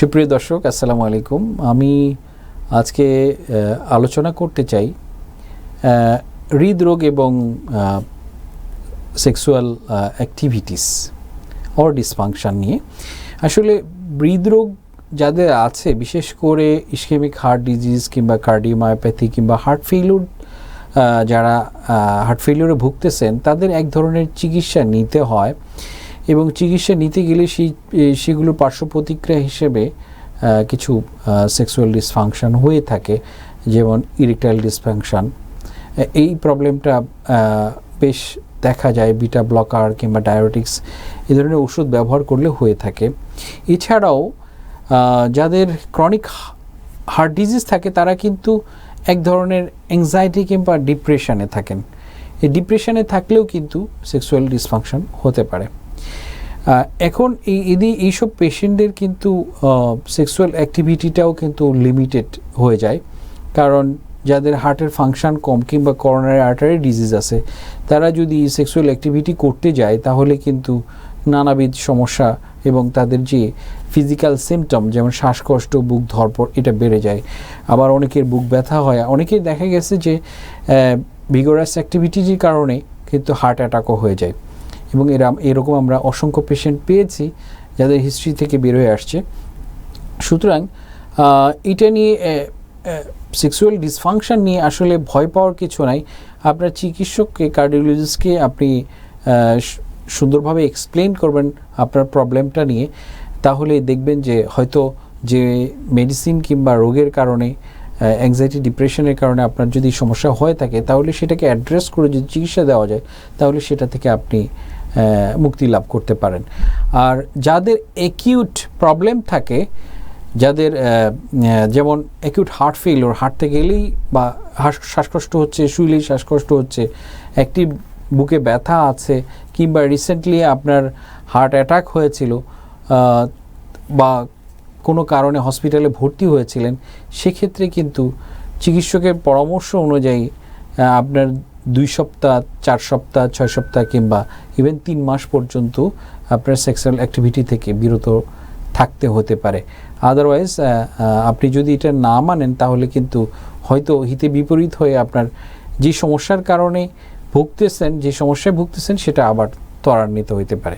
সুপ্রিয় দর্শক, আসসালামু আলাইকুম। আমি আজকে আলোচনা করতে চাই হৃদরোগ এবং সেক্সুয়াল অ্যাক্টিভিটিস অর ডিসফাংশন নিয়ে। আসলে হৃদরোগ যাদের আছে, বিশেষ করে ইস্কেমিক হার্ট ডিজিজ কিংবা কার্ডিওমায়োপ্যাথি কিংবা হার্ট ফেইলুর যারা হার্ট ফেইলিউরে ভুগতেছেন, তাদের এক ধরনের চিকিৎসা নিতে হয়। এবং চিকিৎসা নিতে গেলে সেই সেগুলোর পার্শ্ব প্রতিক্রিয়া হিসেবে কিছু সেক্সুয়াল ডিসফাংশন হয়ে থাকে, যেমন ইরেকটাইল ডিসফাংশন এই প্রবলেমটা বেশ দেখা যায় বিটা ব্লকার কিংবা ডায়াবেটিক্স এ ধরনের ওষুধ ব্যবহার করলে হয়ে থাকে। এছাড়াও যাদের ক্রনিক হার্ট ডিজিজ থাকে, তারা কিন্তু এক ধরনের অ্যাংজাইটি কিংবা ডিপ্রেশনে থাকেন। এই ডিপ্রেশনে থাকলেও কিন্তু সেক্সুয়াল ডিসফাংশন হতে পারে। এখন এই এদি এইসব পেশেন্টদের কিন্তু সেক্সুয়াল অ্যাক্টিভিটিটাও কিন্তু লিমিটেড হয়ে যায়। কারণ যাদের হার্টের ফাংশন কম কিংবা করোনারি আর্টারি ডিজিজ আছে, তারা যদি সেক্সুয়াল অ্যাক্টিভিটি করতে যায়, তাহলে কিন্তু নানাবিধ সমস্যা এবং তাদের যে ফিজিক্যাল সিমটম যেমন শ্বাসকষ্ট, বুক ধরপড় এটা বেড়ে যায়। আবার অনেকের বুক ব্যথা হয়। অনেকের দেখা গেছে যে ভিগোরাস অ্যাক্টিভিটির কারণে কিন্তু হার্ট অ্যাটাকও হয়ে যায়। এবং এরা, এরকম আমরা অসংখ্য পেশেন্ট পেয়েছি যাদের হিস্ট্রি থেকে বেরোয় আসছে। সুতরাং এটা নিয়ে সেক্সুয়াল ডিসফাংশন নিয়ে আসলে ভয় পাওয়ার কিছু নাই। আপনার চিকিৎসককে কার্ডিওলজিস্টকে আপনি সুন্দরভাবে এক্সপ্লেন করবেন আপনার প্রবলেমটা নিয়ে। তাহলে দেখবেন যে হয়তো যে মেডিসিন কিংবা রোগের কারণে অ্যাংজাইটি ডিপ্রেশনের কারণে আপনার যদি সমস্যা হয়ে থাকে, তাহলে সেটাকে অ্যাড্রেস করে যদি চিকিৎসা দেওয়া যায়, তাহলে সেটা থেকে আপনি মুক্তি লাভ করতে পারেন। আর যাদের একিউট প্রবলেম থাকে, যাদের যেমন অ্যাকিউট হার্ট ফেলিওর হাঁটতে গেলেই বা শ্বাসকষ্ট হচ্ছে, শুইলেই শ্বাসকষ্ট হচ্ছে একটি বুকে ব্যথা আছে, কিংবা রিসেন্টলি আপনার হার্ট অ্যাটাক হয়েছিল বা কোনো কারণে হসপিটালে ভর্তি হয়েছিলেন, সেক্ষেত্রে কিন্তু চিকিৎসকের পরামর্শ অনুযায়ী আপনার দুই সপ্তাহ, চার সপ্তাহ, ছয় সপ্তাহ কিংবা ইভেন তিন মাস পর্যন্ত আপনার সেক্সুয়াল অ্যাক্টিভিটি থেকে বিরত থাকতে হতে পারে। আদারওয়াইজ আপনি যদি এটা না মানেন, তাহলে কিন্তু হয়তো হিতে বিপরীত হয়ে আপনার যে সমস্যার কারণে ভুগতেছেন, যে সমস্যায় ভুগতেছেন, সেটা আবার ত্বরান্বিত হইতে পারে।